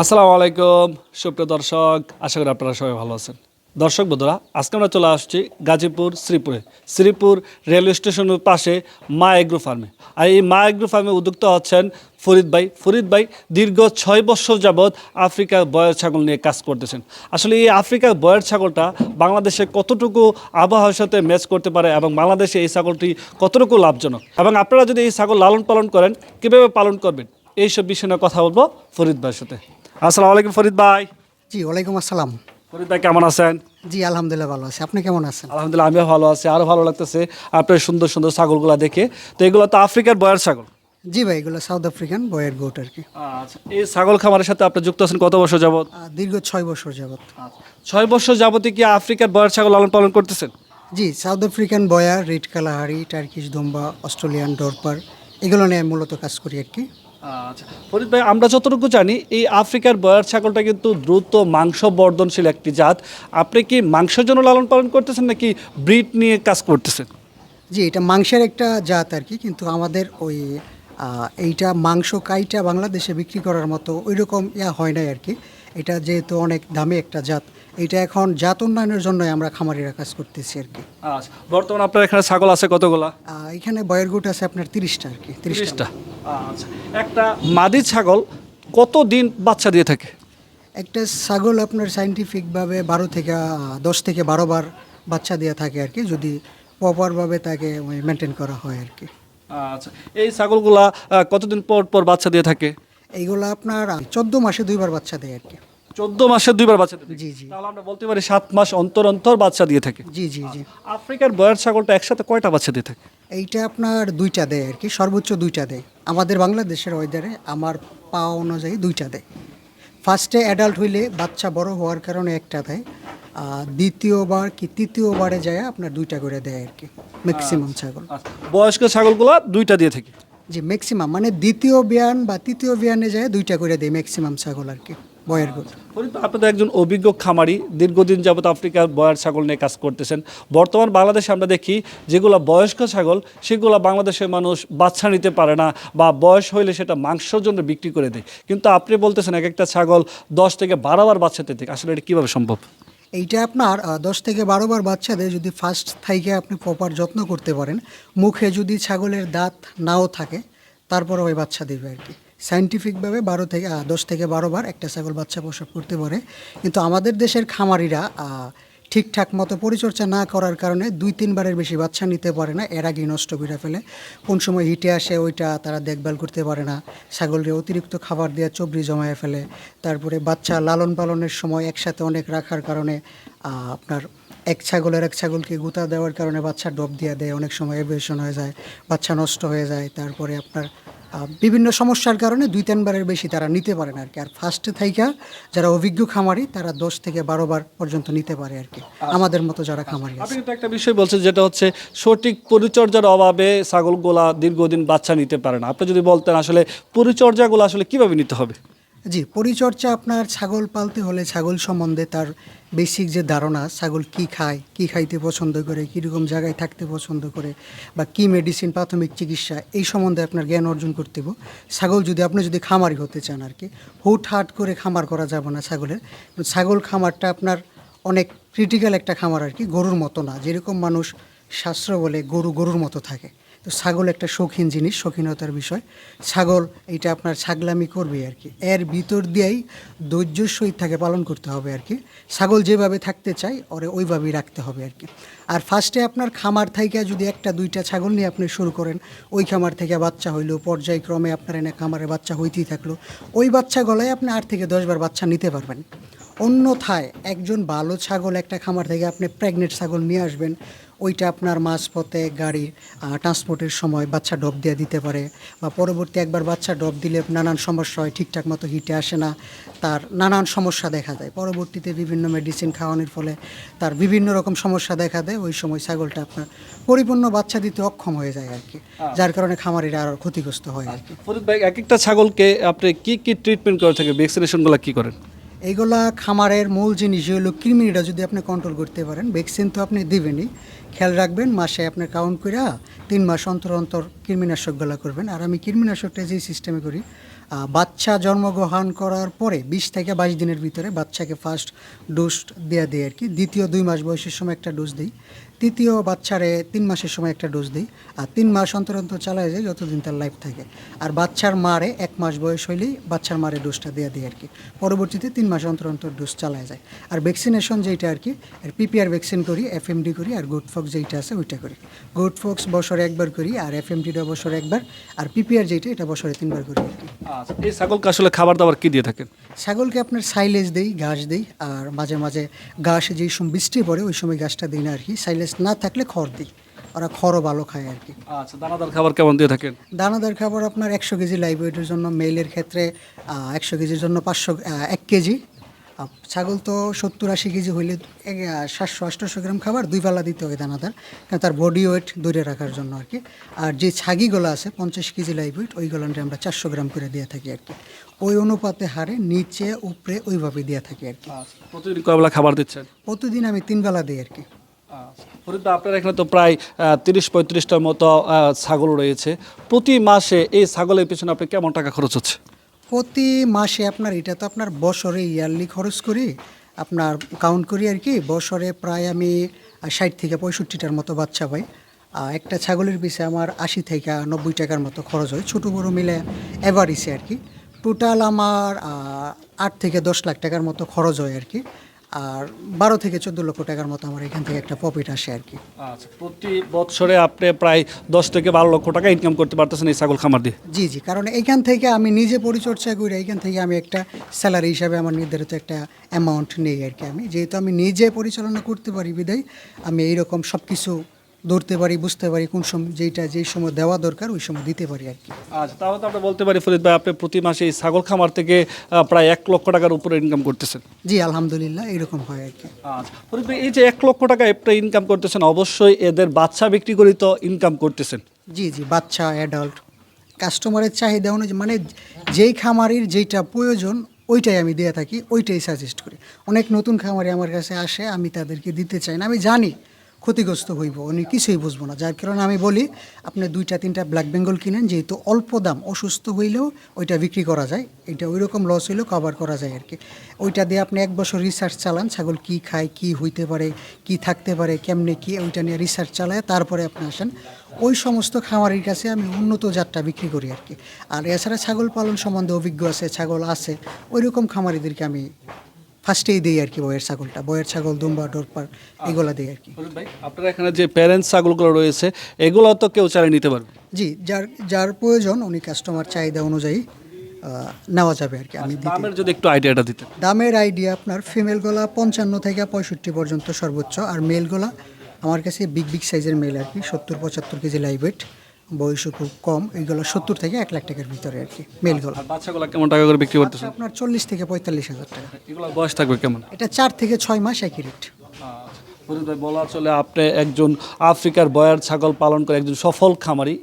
আসসালামু আলাইকুম, সুপ্রিয় দর্শক, আশা করি আপনারা সবাই ভালো আছেন। দর্শক বন্ধুরা, আজকে আমরা চলে আসছি গাজীপুর শ্রীপুরে। শ্রীপুর রেলওয়ে স্টেশনের পাশে মা এগ্রো ফার্মে। আর এই মা এগ্রো ফার্মে উদ্যোক্তা হচ্ছেন ফরিদ ভাই। ফরিদ ভাই দীর্ঘ ছয় বছর যাবৎ আফ্রিকার বয়ের ছাগল নিয়ে কাজ করতেছেন। আসলে এই আফ্রিকার বয়ের ছাগলটা বাংলাদেশে কতটুকু আবহাওয়ার সাথে ম্যাচ করতে পারে এবং বাংলাদেশে এই ছাগলটি কতটুকু লাভজনক? এবং আপনারা যদি এই ছাগল লালন পালন করেন, কীভাবে পালন করবেন? এইসব বিষয় নিয়ে কথা বলব ফরিদ ভাইয়ের সাথে। আসসালামু আলাইকুম ফরিদ ভাই। জি ওয়ালাইকুম আসসালাম। ফরিদ ভাই কেমন আছেন? জি আলহামদুলিল্লাহ ভালো আছি। আপনি কেমন আছেন? আলহামদুলিল্লাহ আমিও ভালো আছি। আরও ভালো লাগতেছে আপনার সুন্দর সুন্দর ছাগলগুলো দেখে। তো এগুলো তো আফ্রিকার বয়ার ছাগল? জি ভাই এগুলো সাউথ আফ্রিকান বয়ের গোট আর কি। আচ্ছা এই ছাগল খামারের সাথে আপনি যুক্ত আছেন কত বছর যাবত দীর্ঘ ছয় বছর যাবত ছয় বছর যাবতই কি আফ্রিকার বয়ার ছাগল লালন পালন করতেছেন? জি South African Boer red Kalahari Turkish দম্বা Australian Dorper এগুলো নিয়ে মূলত কাজ করি আর কি। আচ্ছা ফরিদ ভাই আমরা যতটুকু জানি এই আফ্রিকার বয়ার ছাগলটা কিন্তু দ্রুত মাংস বর্ধনশীল একটি জাত। আপনি কি মাংসের জন্য লালন পালন করতেছেন নাকি ব্রিড নিয়ে কাজ করতেছেন? জি এটা মাংসের একটা জাত আর কি কিন্তু আমাদের ওই এইটা মাংস কাইটা বাংলাদেশে বিক্রি করার মতো ওই রকম ইয়া হয় নাই আর কি। এটা যেহেতু অনেক দামি একটা জাত এটা এখন জাত উন্নয়নের জন্যই আমরা খামারিরা কাজ করতেছি আর কি। আচ্ছা বর্তমানে আপনার এখানে ছাগল আছে কতগুলা? এখানে বয়ের গোট আছে আপনার তিরিশটা আর কি তিরিশটা। তিরিশটা। আচ্ছা একটা মাদি ছাগল কত দিন বাচ্চা দিয়ে থাকে? একটা ছাগল আপনার সাইন্টিফিকভাবে বারো থেকে দশ থেকে বারো বার বাচ্চা দিয়ে থাকে আর কি যদি প্রপারভাবে তাকে মেনটেন করা হয় আর কি। আচ্ছা এই ছাগলগুলা কতদিন পর পর বাচ্চা দিয়ে থাকে? এইগুলো আপনার চোদ্দ মাসে দুইবার বাচ্চা দেয় আর কি। চোদ্দ মাসে দুইবার বাচ্চা দিয়ে থাকে জি জি। তাহলে আমরা বলতে পারি সাত মাস অন্তর অন্তর বাচ্চা দিয়ে থাকে। জি জি জি। আফ্রিকার বয়ার ছাগলটা একসাথে কয়টা বাচ্চা দিয়ে থাকে? এইটা আপনার দুইটা দেয় আর কি সর্বোচ্চ দুইটা দেয়। আমাদের বাংলাদেশের ওয়েদারে আমার পাওয়া অনুযায়ী দুইটা দেয়। ফার্স্টে অ্যাডাল্ট হইলে বাচ্চা বড় হওয়ার কারণে একটা দেয় আর দ্বিতীয়বার কি তৃতীয়বারে যায় আপনার দুইটা করে দেয় আর কি ম্যাক্সিমাম ছাগল। আচ্ছা, বয়স্ক ছাগলগুলা দুইটা দিয়ে থাকে? যে ম্যাক্সিমাম মানে দ্বিতীয় বিয়ান বা তৃতীয় বিয়ানে যায় দুইটা করে দেয় ম্যাক্সিমাম ছাগল আর কি। বয়ের গোট ফরিদ, আপনি তো একজন অভিজ্ঞ খামারি দীর্ঘদিন যাবত আফ্রিকার বয়ার ছাগল নিয়ে কাজ করতেছেন। বর্তমান বাংলাদেশে আমরা দেখি যেগুলো বয়স্ক ছাগল সেগুলো বাংলাদেশের মানুষ বাচ্চা নিতে পারে না বা বয়স হইলে সেটা মাংসের জন্য বিক্রি করে দেয়। কিন্তু আপনি বলতেছেন এক একটা ছাগল দশ থেকে বারো বার বাচ্চা দিতে আসলে এটা কীভাবে সম্ভব? এইটা আপনার দশ থেকে বারো বার বাচ্চাদের যদি ফার্স্ট থাইকে আপনি প্রপার যত্ন করতে পারেন। মুখে যদি ছাগলের দাঁত নাও থাকে তারপরে ওই বাচ্চা দেবে আর কি। সাইন্টিফিকভাবে বারো থেকে দশ থেকে বারো বার একটা ছাগল বাচ্চা প্রসব করতে পারে। কিন্তু আমাদের দেশের খামারিরা ঠিকঠাক মতো পরিচর্যা না করার কারণে দুই তিনবারের বেশি বাচ্চা নিতে পারে না। এর আগেই নষ্ট করে ফেলে। কোন সময় হিটে আসে ওইটা তারা দেখভাল করতে পারে না। ছাগলকে অতিরিক্ত খাবার দেওয়া চবরি জমায়ে ফেলে। তারপরে বাচ্চা লালন পালনের সময় একসাথে অনেক রাখার কারণে আপনার এক ছাগলের এক ছাগলকে গুতা দেওয়ার কারণে বাচ্চা ডব দিয়ে দেয়। অনেক সময় এভিয়েশন হয়ে যায়, বাচ্চা নষ্ট হয়ে যায়। তারপরে আপনার বিভিন্ন সমস্যার কারণে দুই তিনবারের বেশি তারা নিতে পারে না আর কি। আর ফার্স্টে থাইকা যারা অভিজ্ঞ খামারি তারা দশ থেকে বারো বার পর্যন্ত নিতে পারে আর কি। আমাদের মতো যারা খামারি আছে। আপনি একটা বিষয় বলছে যেটা হচ্ছে সঠিক পরিচর্যার অভাবে ছাগলগুলা দীর্ঘদিন বাচ্চা নিতে পারে না। আপনি যদি বলতেন আসলে পরিচর্যাগুলো আসলে কীভাবে নিতে হবে? জি, পরিচর্যা আপনার ছাগল পালতে হলে ছাগল সম্বন্ধে তার বেসিক যে ধারণা, ছাগল কি খায়, কি খাইতে পছন্দ করে, কীরকম জায়গায় থাকতে পছন্দ করে বা কি মেডিসিন প্রাথমিক চিকিৎসা, এই সম্বন্ধে আপনার জ্ঞান অর্জন করতে হবে ছাগল যদি, আপনি যদি খামারি হতে চান আর কি হুট হাট করে খামার করা যাবে না ছাগলের। ছাগল খামারটা আপনার অনেক ক্রিটিক্যাল একটা খামার আর কি গরুর মতো না। যেরকম মানুষ শাস্ত্র বলে গরু গরুর মতো থাকে। তো ছাগল একটা শৌখিন জিনিস, শৌখিনতার বিষয়। ছাগল এটা আপনার ছাগলামি করবে আর কি। এর ভিতর দিয়েই ধৈর্যর সহিত থাকে পালন করতে হবে আর কি। ছাগল যেভাবে থাকতে চাই ওরে ওইভাবেই রাখতে হবে আর কি। আর ফার্স্টে আপনার খামার থেকে যদি একটা, দুইটা ছাগল নিয়ে আপনি শুরু করেন, ওই খামার থেকে বাচ্চা হইল, পর্যায়ক্রমে আপনার এনে খামারে বাচ্চা হইতেই থাকল, ওই বাচ্চা গলায় আপনি আট থেকে দশবার বাচ্চা নিতে পারবেন। অন্যথায় একজন ভালো ছাগল একটা খামার থেকে আপনি প্রেগনেন্ট ছাগল নিয়ে আসবেন ওইটা আপনার মাঝপথে গাড়ির ট্রান্সপোর্টের সময় বাচ্চা ডব দিয়ে দিতে পারে বা পরবর্তী একবার বাচ্চা ডব দিলে নানান সমস্যা হয় ঠিকঠাক মতো হিটে আসে না তার নানান সমস্যা দেখা যায় পরবর্তীতে বিভিন্ন মেডিসিন খাওয়ানোর ফলে তার বিভিন্ন রকম সমস্যা দেখা দেয় ওই সময় ছাগলটা আপনার পরিপূর্ণ বাচ্চা দিতে অক্ষম হয়ে যায় আর কি যার কারণে খামারিরা আরও ক্ষতিগ্রস্ত হয় আর কি ফরিদ ভাই এক একটা ছাগলকে আপনি কি কি ট্রিটমেন্ট করে থাকে ভ্যাকসিনেশনগুলো কি করেন? এইগুলা খামারের মূল জিনিস হলো কৃমিটা যদি আপনি কন্ট্রোল করতে পারেন ভ্যাকসিন তো আপনি দিবেনই। খেয়াল রাখবেন, মাসে আপনার কাউন্ট করে তিন মাস অন্তর অন্তর কৃমিনাশকগুলো করবেন। আর আমি কৃমিনাশকটা যে সিস্টেমে করি বাচ্চা জন্মগ্রহণ করার পরে বিশ থেকে বাইশ দিনের ভিতরে বাচ্চাকে ফার্স্ট ডোজ দেওয়া দিই আর কি। দ্বিতীয় দুই মাস বয়সের সময় একটা ডোজ দিই। তৃতীয় বাচ্চারে তিন মাসের সময় একটা ডোজ দিই। আর তিন মাস অন্তর অন্তর চালায় যায় যতদিন তার লাইফ থাকে। আর বাচ্চার মারে এক মাস বয়স হইলেই বাচ্চার মারে ডোজটা দেওয়া দিই আর কি। পরবর্তীতে তিন মাস অন্তর অন্তর ডোজ চালায় যায়। আর ভ্যাকসিনেশন যেটা আর কি, আর পিপিআর ভ্যাকসিন করি এফএমডি করি, আর গুড ফক্স যেটা আছে ওইটা করি। গুড ফক্স বছরে একবার করি, আর এফ এফএমডিটা বছরে একবার, আর পিপিআর যেটা এটা বছরে তিনবার করি আর কি। এই ছাগলকে আসলে খাবার দাবার কি দিয়ে থাকেন? ছাগলকে আপনার সাইলেজ দেই ঘাস দেই আর মাঝে মাঝে ঘাস যেই সময় বৃষ্টি পড়ে ওই সময় ঘাসটা দিই না আর কি। সাইলেজ না থাকলে খড় দিই ওরা খড়ও ভালো খায় আর কি। আচ্ছা দানাদার খাবার কেমন দিয়ে থাকেন? দানাদার খাবার আপনার একশো কেজি লাইভ ওয়েটের জন্য মেলের ক্ষেত্রে একশো কেজির জন্য পাঁচশো এক কেজি। ছাগল তো সত্তর আশি কেজি হইলে সাতশো আটশোশো গ্রাম খাবার দুই পাল্লা দিতে হবে দানাদার। কারণ তার বডি ওয়েট ধরে রাখার জন্য আর কি। আর যে ছাগিগুলো আছে পঞ্চাশ কেজি লাইভ ওয়েট ওই ওইগুলো আমরা চারশো গ্রাম করে দিয়ে থাকি আর কি। ওই অনুপাতে হারে নিচে উপরে ওইভাবে দিয়ে থাকি আর কি। আচ্ছা প্রতিদিন কয়বেলা খাবার দিচ্ছেন? প্রতিদিন আমি তিন বেলা দিই আর কি। ফরিদ ভাই, আপনার এখানে তো প্রায় তিরিশ পঁয়ত্রিশটার মতো ছাগল রয়েছে। প্রতি মাসে এই ছাগলের পিছনে আপনি কেমন টাকা খরচ হচ্ছে? প্রতি মাসে আপনার, এটা তো আপনার বছরে ইয়ারলি খরচ করি, আপনার কাউন্ট করি আর কি, বছরে প্রায় আমি ষাট থেকে পঁয়ষট্টিটার মতো বাচ্চা পাই। একটা ছাগলের পিছে আমার আশি থেকে নব্বই টাকার মতো খরচ হয়, ছোটো বড়ো মিলে এভারিসে আর কি। টোটাল আমার আট থেকে দশ লাখ টাকার মতো খরচ হয় আর কি। আর বারো থেকে চোদ্দ লক্ষ টাকার মতো আমার এখান থেকে একটা প্রফিট আসে আর কি। আচ্ছা প্রতি বছরে আপনি প্রায় দশ থেকে বারো লক্ষ টাকা ইনকাম করতে পারতেছেন এই ছাগল খামার দিয়ে? জি জি কারণ এখান থেকে আমি নিজে পরিচর্যা করি এখান থেকে আমি একটা স্যালারি হিসাবে আমার নির্ধারিত একটা অ্যামাউন্ট নেই আর কি আমি। যেহেতু আমি নিজে পরিচালনা করতে পারি বিদায় আমি এইরকম সব কিছু ধরতে পারি বুঝতে পারি কোন সময় যেইটা যেই সময় দেওয়া দরকার ওই সময় দিতে পারি আর কি। আচ্ছা তাহলে তো আমরা বলতে পারি ফরিদ ভাই আপনি প্রতি মাসে এই ছাগল খামার থেকে প্রায় এক লক্ষ টাকার উপরে ইনকাম করতেছেন। জি আলহামদুলিল্লাহ এরকম হয় আর কি। আচ্ছা ফরিদ ভাই এই যে এক লক্ষ টাকা আপনি ইনকাম করতেছেন অবশ্যই এদের বাচ্চা বিক্রি করে তো ইনকাম করতেছেন। জি জি বাচ্চা অ্যাডাল্ট কাস্টমারের চাহিদা অনুযায়ী মানে যেই খামারির যেইটা প্রয়োজন ওইটাই আমি দিয়ে থাকি ওইটাই সাজেস্ট করি। অনেক নতুন খামারি আমার কাছে আসে আমি তাদেরকে দিতে চাই না আমি জানি ক্ষতিগ্রস্ত হইব। উনি কিছুই বুঝব না। যার কারণে আমি বলি, আপনি দুইটা, তিনটা ব্ল্যাক বেঙ্গল কিনেন, যেহেতু অল্প দাম, অসুস্থ হইলেও ওইটা বিক্রি করা যায়। এটা ওই রকম লস হইলেও কভার করা যায় আর কি ওইটা দিয়ে আপনি এক বছর রিসার্চ চালান, ছাগল কি খায়, কি হইতে পারে, কি থাকতে পারে, কেমনে কি, ওইটা নিয়ে রিসার্চ চালায়, তারপরে আপনি আসেন। ওই সমস্ত খামারের কাছে আমি উন্নত জাতটা বিক্রি করি আর কি আর এছাড়া ছাগল পালন সম্বন্ধে অভিজ্ঞ আছে, ছাগল আছে ওই রকম খামারিদেরকে আমি ফার্স্টেই দিই আর কি বয়ের ছাগলটা বয়ের ছাগল দুম্বা ডোরপার এগুলা দিই আর কি। ভাই আপনার এখানে যে প্যারেন্টস ছাগলগুলো রয়েছে এগুলো তো কেউ চালিয়ে নিতে পারবে। জি যার যার প্রয়োজন উনি কাস্টমার চাহিদা অনুযায়ী নেওয়া যাবে আর কি আমি দিতে। দামের যদি একটু আইডিয়াটা দিতেন। দামের আইডিয়া আপনার ফিমেল গলা পঞ্চান্ন থেকে পঁয়ষট্টি পর্যন্ত সর্বোচ্চ আর মেল গলা আমার কাছে বিগ বিগ সাইজের মেল আর কি সত্তর পঁচাত্তর কেজি লাইভ ওয়েট বয়সও খুব কম এইগুলো সত্তর থেকে এক লাখ টাকার ভিতরে আর কি মেল গলা। আর বাচ্চাগুলো কেমন টাকা করে বিক্রি করতেছেন আপনার চল্লিশ থেকে পঁয়তাল্লিশ হাজার টাকা। এগুলো বয়স থাকবে কেমন? এটা চার থেকে ছয় মাস একই রেট বলা চলে আপনি একজন আফ্রিকার বয়ার ছাগল পালন করে একজন সফল খামারি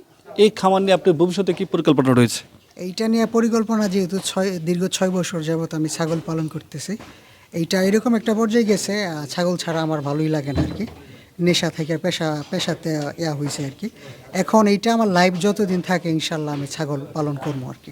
এই খামার নিয়ে আপনার ভবিষ্যতে কি পরিকল্পনা রয়েছে? এইটা নিয়ে পরিকল্পনা যেহেতু ছয় দীর্ঘ ছয় বছর যাবত আমি ছাগল পালন করতেছি এইটা এরকম একটা পর্যায়ে গেছে ছাগল ছাড়া আমার ভালোই লাগে না আর কি। নেশা থেকে পেশা পেশাতে ইয়া হয়েছে আর কি। এখন এইটা আমার লাইফ যতদিন থাকে ইনশাল্লাহ আমি ছাগল পালন করব আর কি।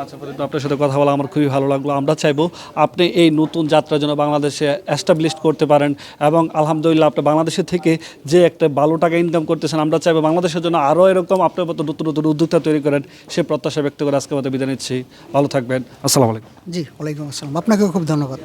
আচ্ছা আপনার সাথে কথা বলা আমার খুবই ভালো লাগল। আমরা চাইব আপনি এই নতুন যাত্রা যেন বাংলাদেশে এস্টাবলিশ করতে পারেন এবং আলহামদুলিল্লাহ আপনি বাংলাদেশের থেকে যে একটা ভালো টাকা ইনকাম করতেছেন আমরা চাইব বাংলাদেশের জন্য আরও এরকম আপনার মতো নতুন নতুন উদ্যোক্তা তৈরি করেন। সে প্রত্যাশা ব্যক্ত করে আজকে মতো বিদায় নিচ্ছি। ভালো থাকবেন। আসসালামু আলাইকুম। জি ওয়ালাইকুম আসসালাম। আপনাকেও খুব ধন্যবাদ।